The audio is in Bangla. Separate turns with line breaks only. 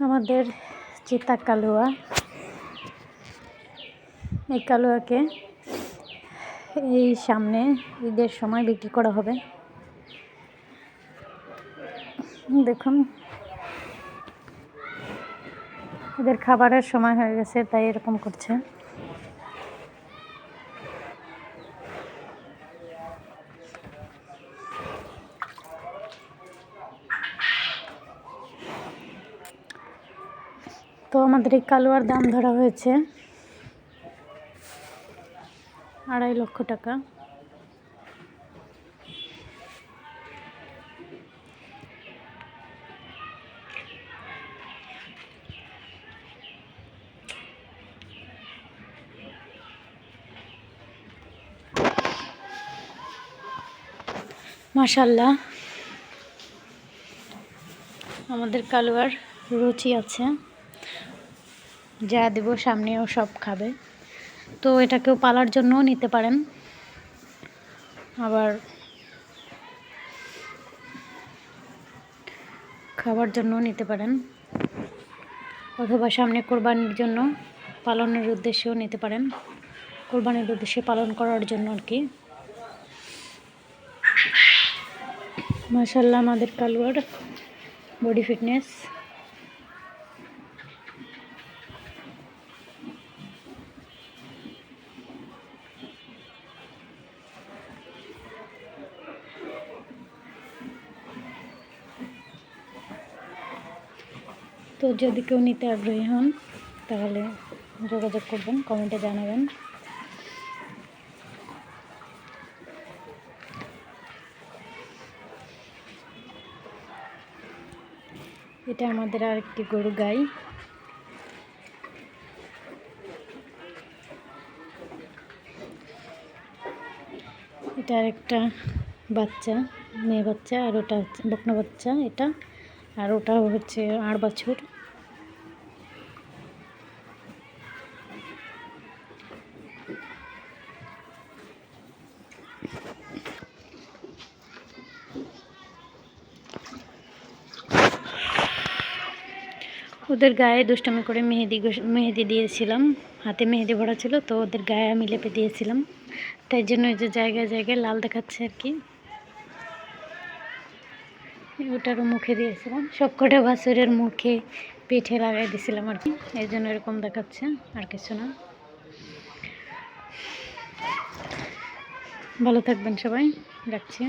আমাদের চিতা কালুয়া। এই কালুয়াকে এই সামনে ঈদের সময় বিক্রি করা হবে। দেখুন, এদের খাবারের সময় হয়ে গেছে, তাই এরকম করছে। তো আমাদের এই কালুয়ার দাম ধরা হয়েছে আড়াই লক্ষ টাকা। মাশাল্লাহ আমাদের কালুয়ার রুচি আছে। যা দেব সামনেও সব খাবে। তো এটাকেও পালার জন্যও নিতে পারেন। আবার খাবার জন্যও নিতে পারেন। অথবা সামনে কোরবানির জন্য পালনের উদ্দেশ্যেও নিতে পারেন। কোরবানির উদ্দেশ্যে পালন করার জন্য আর কি। মাসাল্লাহ আমাদের কালুয়ার বডি ফিটনেস। তো যদি কেউ নিতে আগ্রহী হন, তাহলে যোগাযোগ করবেন, কমেন্টে জানাবেন। এটা আমাদের আরেকটি গরু গাই। এটা আরেকটা বাচ্চা, মেয়ে বাচ্চা, আর ওটা বকনা বাচ্চা, এটা। আর ওটা হচ্ছে আট বছর। ওদের গায়ে দুষ্টামি করে মেহেদি মেহেদি দিয়েছিলাম। হাতে মেহেদি ভরা ছিল, তো ওদের গায়ে আমি লেপে দিয়েছিলাম। তাই জন্য ওই যে জায়গায় জায়গায় লাল দেখাচ্ছে আর কি। ওটারও মুখে দিয়েছিলাম। সবকটা বাছুরের মুখে পিঠে লাগাই দিয়েছিলাম আর কি। এই জন্য এরকম দেখাচ্ছে, আর কিছু না। ভালো থাকবেন সবাই, রাখছি।